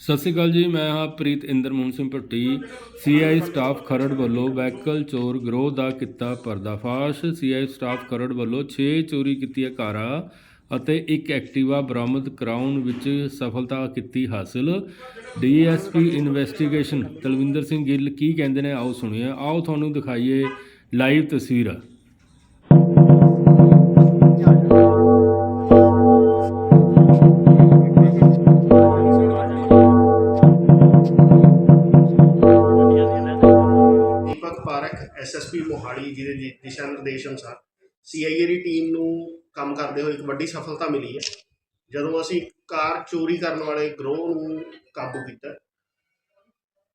ਸਤਿ ਸ਼੍ਰੀ ਅਕਾਲ ਜੀ, ਮੈਂ ਹਾਂ ਪ੍ਰੀਤ ਇੰਦਰ ਮੋਹਨ ਸਿੰਘ ਭੱਟੀ ਸੀਆਈ ਸਟਾਫ ਖਰੜ ਵੱਲੋਂ ਵਹੀਕਲ ਚੋਰ ਗਰੋਹ ਦਾ ਕੀਤਾ ਪਰਦਾਫਾਸ਼। ਸੀਆਈ ਸਟਾਫ ਖਰੜ ਵੱਲੋਂ 6 ਚੋਰੀ ਕੀਤੀਆਂ ਕਾਰਾਂ ਅਤੇ ਇੱਕ ਐਕਟਿਵਾ ਬਰਾਮਦ ਕਰਾਉਣ ਵਿੱਚ ਸਫਲਤਾ ਕੀਤੀ ਹਾਸਲ। ਡੀਐਸਪੀ ਇਨਵੈਸਟੀਗੇਸ਼ਨ ਤਲਵਿੰਦਰ ਸਿੰਘ ਗਿੱਲ ਕੀ ਕਹਿੰਦੇ ਨੇ, ਆਓ ਸੁਣੀਏ। ਆਓ ਤੁਹਾਨੂੰ ਦਿਖਾਈਏ ਲਾਈਵ ਤਸਵੀਰ। ਦੀਪਕ ਪਾਰਕ ਐਸਐਸਪੀ ਮੋਹਾਲੀ ਜਿਹਦੇ ਦਿ- ਦਿਸ਼ਾ ਨਿਰਦੇਸ਼ ਅਨੁਸਾਰ ਸੀਆਈਏ ਦੀ ਟੀਮ ਨੂੰ ਕੰਮ ਕਰਦੇ ਹੋਏ ਇੱਕ ਵੱਡੀ ਸਫਲਤਾ ਮਿਲੀ ਹੈ। ਜਦੋਂ ਅਸੀਂ ਕਾਰ ਚੋਰੀ ਕਰਨ ਵਾਲੇ ਗਰੋਹ ਨੂੰ ਕਾਬੂ ਕੀਤਾ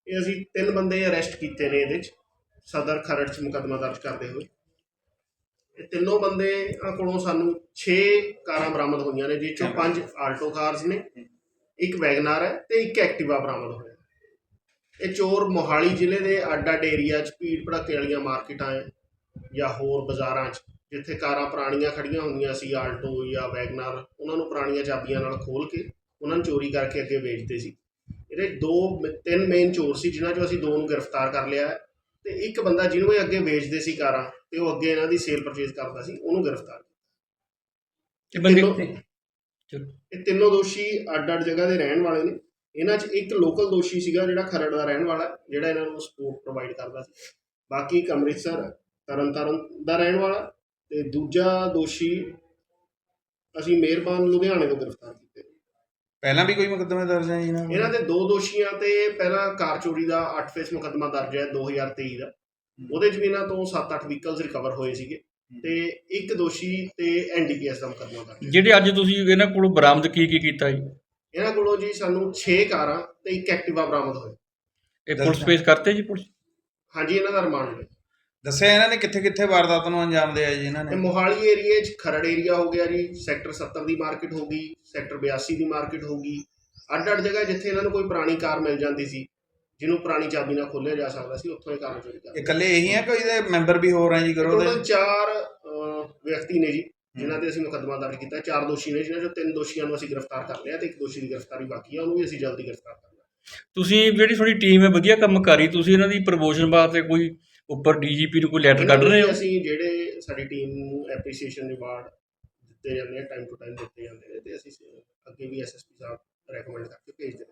ਇਹ ਅਸੀਂ ਤਿੰਨ ਬੰਦੇ ਅਰੈਸਟ ਕੀਤੇ ਨੇ ਇਹਦੇ 'ਚ ਸਦਰ ਖਰੜ 'ਚ ਮੁਕੱਦਮਾ ਦਰਜ ਕਰਦੇ ਹੋਏ। ਇਹ ਤਿੰਨੋਂ ਬੰਦੇ ਕੋਲੋਂ ਸਾਨੂੰ 6 ਕਾਰਾਂ ਬਰਾਮਦ ਹੋਈਆਂ ਨੇ ਜਿਸ ਚੋਂ ਪੰਜ ਆਲਟੋ ਕਾਰਸ ਨੇ ਇੱਕ ਵੈਗਨਾਰ ਹੈ ਤੇ ਇੱਕ ਐਕਟਿਵਾ ਬਰਾਮਦ ਹੋਇਆ। ਇਹ ਚੋਰ ਮੋਹਾਲੀ ਜ਼ਿਲ੍ਹੇ ਦੇ ਅੱਡ ਅੱਡ ਏਰੀਆ 'ਚ ਭੀੜ ਭੜੱਕੇ ਵਾਲੀਆਂ ਮਾਰਕੀਟਾਂ ਹੈ ਜਾਂ ਹੋਰ ਬਾਜ਼ਾਰਾਂ 'ਚ ਜਿੱਥੇ ਕਾਰਾਂ ਪੁਰਾਣੀਆਂ ਖੜੀਆਂ ਹੁੰਦੀਆਂ ਸੀ ਆਲਟੋ ਜਾਂ ਵੈਗਨਾਰ ਉਹਨਾਂ ਨੂੰ ਪੁਰਾਣੀਆਂ ਚਾਬੀਆਂ ਨਾਲ ਖੋਲ ਕੇ ਉਹਨਾਂ ਨੂੰ ਚੋਰੀ ਕਰਕੇ ਅੱਗੇ ਵੇਚਦੇ ਸੀ। ਇਹਦੇ ਦੋ ਤਿੰਨ ਮੇਨ ਚੋਰ ਸੀ ਜਿਨ੍ਹਾਂ 'ਚੋਂ ਅਸੀਂ ਦੋ ਨੂੰ ਗ੍ਰਿਫਤਾਰ ਕਰ ਲਿਆ ਤੇ ਇੱਕ ਬੰਦਾ ਜਿਹਨੂੰ ਇਹ ਅੱਗੇ ਵੇਚਦੇ ਸੀ ਕਾਰਾਂ ਤੇ ਉਹ ਅੱਗੇ ਇਹਨਾਂ ਦੀ ਸੇਲ ਪਰਚੇਜ਼ ਕਰਦਾ ਸੀ ਉਹਨੂੰ ਗ੍ਰਿਫਤਾਰ ਤੇ ਬੰਦੇ ਇਹ ਤਿੰਨੋਂ ਦੋਸ਼ੀ ਅੱਡ ਅੱਡ ਜਗ੍ਹਾ ਦੇ ਰਹਿਣ ਵਾਲੇ ਨੇ। ਇਹਨਾਂ 'ਚ ਇੱਕ ਲੋਕਲ ਦੋਸ਼ੀ ਸੀਗਾ ਜਿਹੜਾ ਖਰੜ ਦਾ ਰਹਿਣ ਵਾਲਾ ਹੈ, ਜਿਹੜਾ ਇਹਨਾਂ ਨੂੰ ਸਪੋਰਟ ਪ੍ਰੋਵਾਈਡ ਕਰਦਾ ਸੀ। ਬਾਕੀ ਇੱਕ ਅੰਮ੍ਰਿਤਸਰ ਤਰਨਤਾਰਨ ਦਾ ਰਹਿਣ ਵਾਲਾ ਤੇ ਦੂਜਾ ਦੋਸ਼ੀ ਅਸੀਂ ਮਿਹਰਬਾਨ ਲੁਧਿਆਣੇ ਤੋਂ ਗ੍ਰਿਫਤਾਰ ਕੀਤੇ। ਪਹਿਲਾਂ ਵੀ ਕੋਈ ਮੁਕੱਦਮੇ ਦਰਜ ਹੈ ਇਹਨਾਂ ਇਹਨਾਂ ਦੇ ਦੋ ਦੋਸ਼ੀਆਂ ਤੇ ਪਹਿਲਾਂ ਕਾਰ ਚੋਰੀ ਦਾ 8 ਫੇਸ ਮੁਕੱਦਮਾ ਦਰਜ ਹੈ 2023 ਦਾ। ਉਹਦੇ 'ਚ ਵੀ ਇਹਨਾਂ ਤੋਂ 7-8 ਵਹੀਕਲਸ ਰਿਕਵਰ ਹੋਏ ਸੀਗੇ ਤੇ ਇੱਕ ਦੋਸ਼ੀ ਤੇ ਐਨਡੀਪੀਐਸ ਦਾ ਮੁਕੱਦਮਾ ਦਰਜ ਜਿਹੜੇ ਅੱਜ ਤੁਸੀਂ ਇਹਨਾਂ ਕੋਲੋਂ ਬਰਾਮਦ ਕੀ ਕੀ ਕੀਤਾ ਜੀ? ਇਹਨਾਂ ਕੋਲੋਂ ਜੀ ਸਾਨੂੰ 6 ਕਾਰਾਂ ਤੇ ਇੱਕ ਐਕਟਿਵਾ ਬਰਾਮਦ ਹੋਏ ਇਹ ਪੁਲਿਸ ਪੇਸ਼ ਕਰਤੇ ਜੀ ਪੁਲਿਸ? ਹਾਂਜੀ ਇਹਨਾਂ ਦਾ ਰਿਮਾਂਡ ਹੈ ਦੱਸਿਆ ਇਹਨਾਂ ਨੇ ਕਿੱਥੇ ਕਿੱਥੇ ਵਾਰਦਾਤ ਨੂੰ ਅੰਜਾਮ ਦਿਆ ਜੀ ਇਹਨਾਂ ਤੇ ਨੇ ਮੋਹਾਲੀ ਏਰੀਏ 'ਚ ਖਰੜ ਏਰੀਆ ਹੋ ਗਿਆ ਜੀ ਸੈਕਟਰ 70 ਦੀ ਮਾਰਕੀਟ ਹੋ ਗਈ ਸੈਕਟਰ 82 ਦੀ ਮਾਰਕੀਟ ਹੋ ਗਈ। ਅੱਡ ਅੱਡ ਜਗ੍ਹਾ ਜਿੱਥੇ ਇਹਨਾਂ ਨੂੰ ਕੋਈ ਪੁਰਾਣੀ ਕਾਰ ਮਿਲ ਜਾਂਦੀ ਸੀ ਜਿਹਨੂੰ ਪੁਰਾਣੀ ਚਾਬੀ ਨਾਲ ਖੋਲ੍ਹਿਆ ਜਾ ਸਕਦਾ ਸੀ ਉੱਥੋਂ ਇਹ ਕਾਰਾਂ ਚੋਰੀ ਕਰਦੇ ਇਕੱਲੇ ਇਹੀ ਆ ਕੋਈ ਦੇ ਮੈਂਬਰ ਵੀ ਹੋਰ ਆ ਜੀ ਕਰੋ ਟੋਟਲ ਦੇ? ਚਾਰ ਅਹ, ਵਿਅਕਤੀ ਨੇ ਜੀ। ਜਿਨ੍ਹਾਂ ਤੇ ਅਸੀਂ ਮੁਕੱਦਮਾ ਦਰਜ ਕੀਤਾ ਚਾਰ ਦੋਸ਼ੀ ਨੇ ਜਿਨ੍ਹਾਂ ਚੋਂ ਤਿੰਨ ਦੋਸ਼ੀਆਂ ਨੂੰ ਅਸੀਂ ਗ੍ਰਿਫਤਾਰ ਕਰ ਲਿਆ ਤੇ ਇੱਕ ਦੋਸ਼ੀ ਦੀ ਗ੍ਰਿਫਤਾਰੀ ਬਾਕੀ ਹੈ ਉਹਨੂੰ ਵੀ ਅਸੀਂ ਜਲਦੀ ਗ੍ਰਿਫਤਾਰ ਕਰਨਾ ਤੁਸੀਂ ਜਿਹੜੀ ਤੁਹਾਡੀ ਟੀਮ ਹੈ ਵਧੀਆ ਕੰਮ ਕਰ ਰਹੀ ਤੁਸੀਂ ਇਹਨਾਂ ਦੀ ਪ੍ਰਮੋਸ਼ਨ ਵਾਸਤੇ ਕੋਈ ਉੱਪਰ ਡੀਜੀਪੀ ਨੂੰ ਕੋਈ ਲੈਟਰ ਕੱਢ ਰਹੇ ਹੋ? ਅਸੀਂ ਜਿਹੜੇ ਸਾਡੀ ਟੀਮ ਨੂੰ ਐਪਰੀਸੀਏਸ਼ਨ ਰਿਵਾਰਡ ਦਿੱਤੇ ਜਾਂਦੇ ਆ ਟਾਈਮ ਟੂ ਟਾਈਮ ਦਿੱਤੇ ਜਾਂਦੇ ਨੇ ਤੇ ਅਸੀਂ ਅੱਗੇ ਵੀ ਐਸਐਸਪੀ ਸਾਹਿਬ ਰეკਮੈਂਡ ਕਰਕੇ ਭੇਜਦੇ